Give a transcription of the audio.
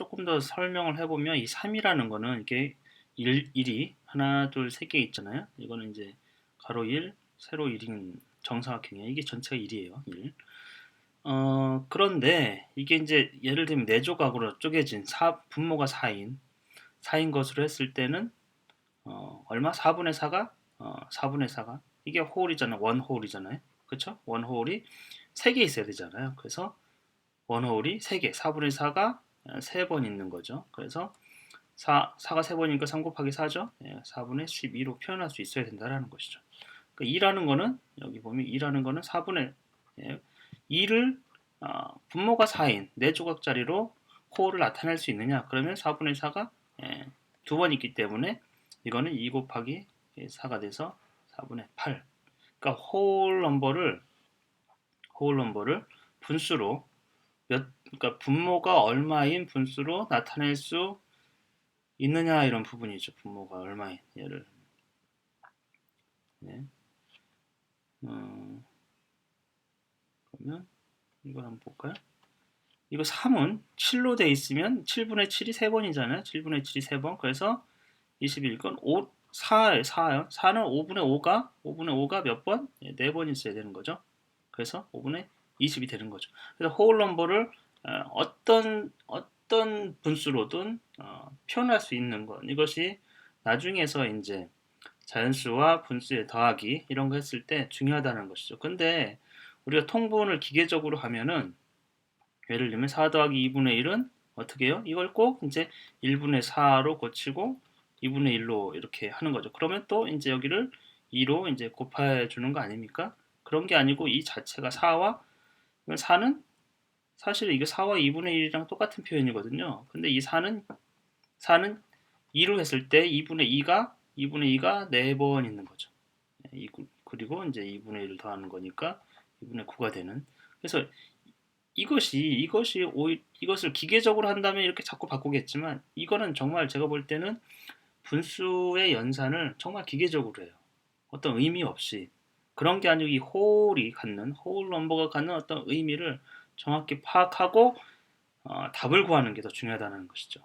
조금 더 설명을 해보면 이 3이라는 거는 이게 1, 1이 하나, 둘, 세 개 있잖아요. 이거는 이제 가로 1, 세로 1인 정사각형이에요. 이게 전체가 1이에요. 1. 어, 그런데 이게 이제 예를 들면 네 조각으로 쪼개진 4, 분모가 4인 4인 것으로 했을 때는 어, 얼마? 4분의 4가 어, 4분의 4가 이게 홀이잖아요. 원 홀이잖아요. 그렇죠? 원 홀이 3개 있어야 되잖아요. 그래서 원 홀이 3개, 4분의 4가 3번 있는 거죠. 그래서 4, 4가 3번이니까 3 곱하기 4죠. 예, 4분의 12로 표현할 수 있어야 된다는 것이죠. 그러니까 2라는 거는 여기 보면 2라는 거는 4분의 예, 2를 어, 분모가 4인 4조각짜리로 홀을 나타낼 수 있느냐? 그러면 4분의 4가 예, 두번 있기 때문에 이거는 2 곱하기 4가 돼서 4분의 8. 그러니까 홀 넘버를 홀 넘버를 분수로 몇 그러니까 분모가 얼마인 분수로 나타낼 수 있느냐 이런 부분이죠. 분모가 얼마인 얘를 네. 어, 그러면 이걸 한번 볼까요? 이거 3은 7로 돼 있으면 7분의 7이 3번이잖아요. 7분의 7이 3번. 그래서 21건 5, 4, 4요. 4는 5분의 5가 5분의 5가 몇 번? 네, 4번 있어야 되는 거죠. 그래서 5분의 20이 되는 거죠. 그래서 홀 넘버를 어떤 어떤 분수로든 어, 표현할 수 있는 것 이것이 나중에서 이제 자연수와 분수의 더하기 이런 거 했을 때 중요하다는 것이죠. 근데 우리가 통분을 기계적으로 하면은 예를 들면 4 더하기 2분의 1은 어떻게 해요? 이걸 꼭 이제 1분의 4로 고치고 2분의 1로 이렇게 하는 거죠. 그러면 또 이제 여기를 2로 이제 곱해 주는 거 아닙니까? 그런 게 아니고 이 자체가 4와 4는 사실 이게 4와 2분의 1이랑 똑같은 표현이거든요. 근데 이 4는 4는 2로 했을 때 2분의 2가 2분의 2가 4번 있는 거죠. 예, 그리고 이제 2분의 1을 더하는 거니까 2분의 9가 되는. 그래서 이것이 이것이 오히, 이것을 기계적으로 한다면 이렇게 자꾸 바꾸겠지만 이거는 정말 제가 볼 때는 분수의 연산을 정말 기계적으로 해요. 어떤 의미 없이 그런 게 아니고 이 홀이 갖는 홀 넘버가 갖는 어떤 의미를 정확히 파악하고 어, 답을 구하는 게 더 중요하다는 것이죠.